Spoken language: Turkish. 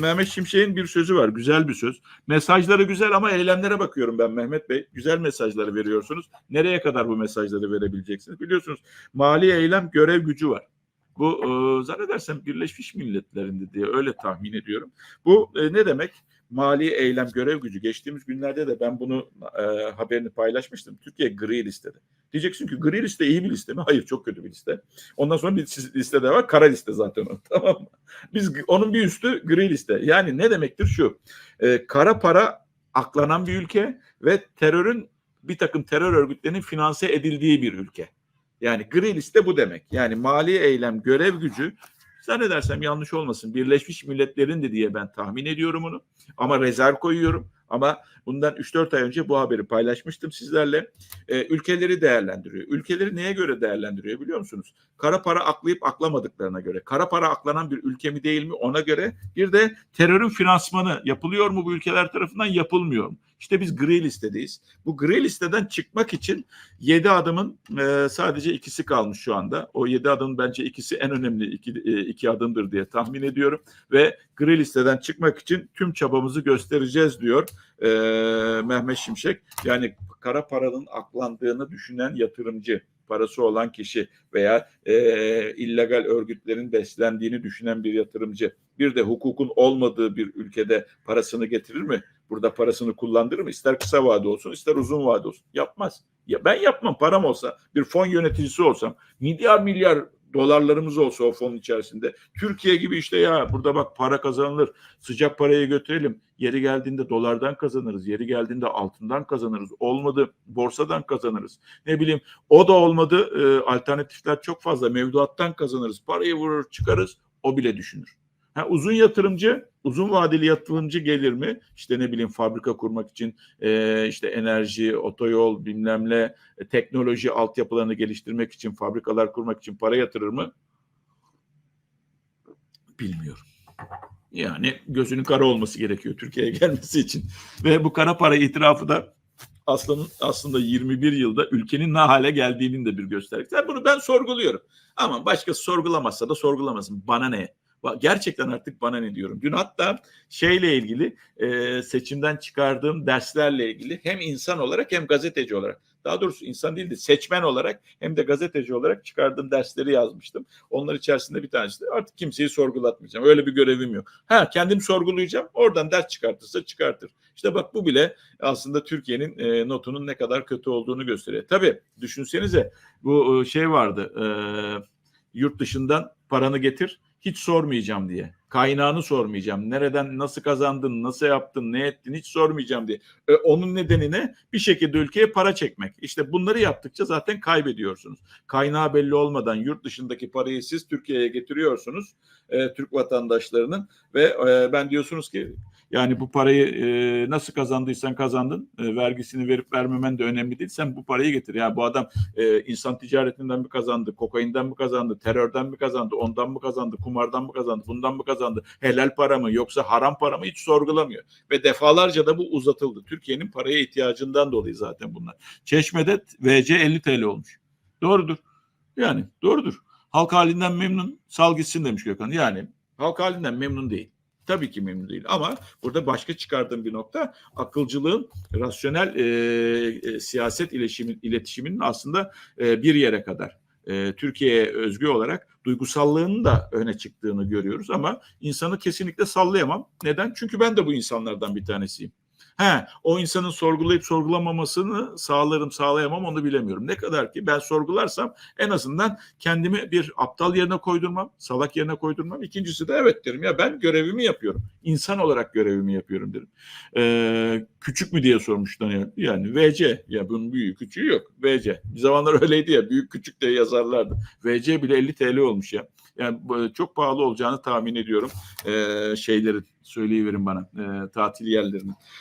Mehmet Şimşek'in bir sözü var. Güzel bir söz. Mesajları güzel ama eylemlere bakıyorum ben Mehmet Bey. Güzel mesajları veriyorsunuz. Nereye kadar bu mesajları verebileceksiniz? Biliyorsunuz mali eylem görev gücü var. Bu e, zannedersem Birleşmiş Milletler'inde diye öyle tahmin ediyorum. Bu e, ne demek? Mali eylem görev gücü. Geçtiğimiz günlerde de ben bunu e, haberini paylaşmıştım. Türkiye gri listede. Diyeceksin ki gri liste iyi bir liste mi? Hayır çok kötü bir liste. Ondan sonra bir liste de var. Kara liste zaten o. Tamam mı? Biz onun bir üstü gri liste. Yani ne demektir şu? E, kara para aklanan bir ülke ve terörün bir takım terör örgütlerinin finanse edildiği bir ülke. Yani gri liste bu demek. Yani mali eylem görev gücü zannedersem yanlış olmasın Birleşmiş Milletler'in de diye ben tahmin ediyorum onu. Ama rezerv koyuyorum. Ama bundan 3-4 ay önce bu haberi paylaşmıştım sizlerle. Ee, ülkeleri değerlendiriyor. Ülkeleri neye göre değerlendiriyor biliyor musunuz? Kara para aklayıp aklamadıklarına göre. Kara para aklanan bir ülke mi değil mi ona göre. Bir de terörün finansmanı yapılıyor mu bu ülkeler tarafından yapılmıyor mu? İşte biz gri listedeyiz. Bu gri listeden çıkmak için 7 adımın e, sadece ikisi kalmış şu anda. O 7 adımın bence ikisi en önemli iki, e, iki adımdır diye tahmin ediyorum. Ve gri listeden çıkmak için tüm çabamızı göstereceğiz diyor e, Mehmet Şimşek. Yani kara paranın aklandığını düşünen yatırımcı parası olan kişi veya e, illegal örgütlerin beslendiğini düşünen bir yatırımcı bir de hukukun olmadığı bir ülkede parasını getirir mi? Burada parasını kullandırır mı? İster kısa vade olsun ister uzun vade olsun. Yapmaz. Ya ben yapmam param olsa bir fon yöneticisi olsam milyar milyar dolarlarımız olsa o fonun içerisinde. Türkiye gibi işte ya burada bak para kazanılır. Sıcak parayı götürelim. Yeri geldiğinde dolardan kazanırız. Yeri geldiğinde altından kazanırız. Olmadı borsadan kazanırız. Ne bileyim o da olmadı. E, alternatifler çok fazla. Mevduattan kazanırız. Parayı vurur çıkarız. O bile düşünür. Ha, uzun yatırımcı, uzun vadeli yatırımcı gelir mi? İşte ne bileyim fabrika kurmak için e, işte enerji, otoyol, bilmem ne, e, teknoloji altyapılarını geliştirmek için, fabrikalar kurmak için para yatırır mı? Bilmiyorum. Yani gözünün kara olması gerekiyor Türkiye'ye gelmesi için. Ve bu kara para itirafı da aslında, aslında 21 yılda ülkenin ne hale geldiğinin de bir göstergesi. Bunu ben sorguluyorum. Ama başkası sorgulamazsa da sorgulamasın. Bana ne? Gerçekten artık bana ne diyorum. Dün hatta şeyle ilgili e, seçimden çıkardığım derslerle ilgili hem insan olarak hem gazeteci olarak daha doğrusu insan değil de seçmen olarak hem de gazeteci olarak çıkardığım dersleri yazmıştım. Onlar içerisinde bir tanesi de artık kimseyi sorgulatmayacağım. Öyle bir görevim yok. Ha kendim sorgulayacağım. Oradan ders çıkartırsa çıkartır. İşte bak bu bile aslında Türkiye'nin e, notunun ne kadar kötü olduğunu gösteriyor. Tabii düşünsenize bu e, şey vardı. E, yurt dışından paranı getir hiç sormayacağım diye. Kaynağını sormayacağım. Nereden, nasıl kazandın, nasıl yaptın, ne ettin hiç sormayacağım diye. E, onun nedeni ne? Bir şekilde ülkeye para çekmek. İşte bunları yaptıkça zaten kaybediyorsunuz. Kaynağı belli olmadan yurt dışındaki parayı siz Türkiye'ye getiriyorsunuz. E, Türk vatandaşlarının ve e, ben diyorsunuz ki yani bu parayı e, nasıl kazandıysan kazandın. E, vergisini verip vermemen de önemli değil. Sen bu parayı getir. Yani bu adam e, insan ticaretinden mi kazandı, kokainden mi kazandı, terörden mi kazandı, ondan mı kazandı, kumardan mı kazandı, bundan mı kazandı, helal para mı yoksa haram para mı hiç sorgulamıyor. Ve defalarca da bu uzatıldı. Türkiye'nin paraya ihtiyacından dolayı zaten bunlar. Çeşme'de VC 50 TL olmuş. Doğrudur. Yani doğrudur. Halk halinden memnun sal gitsin demiş Gökhan. Yani halk halinden memnun değil. Tabii ki memnun değil ama burada başka çıkardığım bir nokta akılcılığın rasyonel e, e, siyaset iletişimin, iletişiminin aslında e, bir yere kadar e, Türkiye'ye özgü olarak duygusallığının da öne çıktığını görüyoruz ama insanı kesinlikle sallayamam. Neden? Çünkü ben de bu insanlardan bir tanesiyim. He, o insanın sorgulayıp sorgulamamasını sağlarım sağlayamam onu bilemiyorum. Ne kadar ki ben sorgularsam en azından kendimi bir aptal yerine koydurmam, salak yerine koydurmam. İkincisi de evet derim ya ben görevimi yapıyorum. İnsan olarak görevimi yapıyorum derim. Ee, küçük mü diye sormuşlar yani. yani VC ya bunun büyüğü küçüğü yok. VC. Bir zamanlar öyleydi ya büyük küçük diye yazarlardı. VC bile 50 TL olmuş ya. Yani çok pahalı olacağını tahmin ediyorum. Ee, şeylerin söyleyiverin bana e, tatil yerlerinin.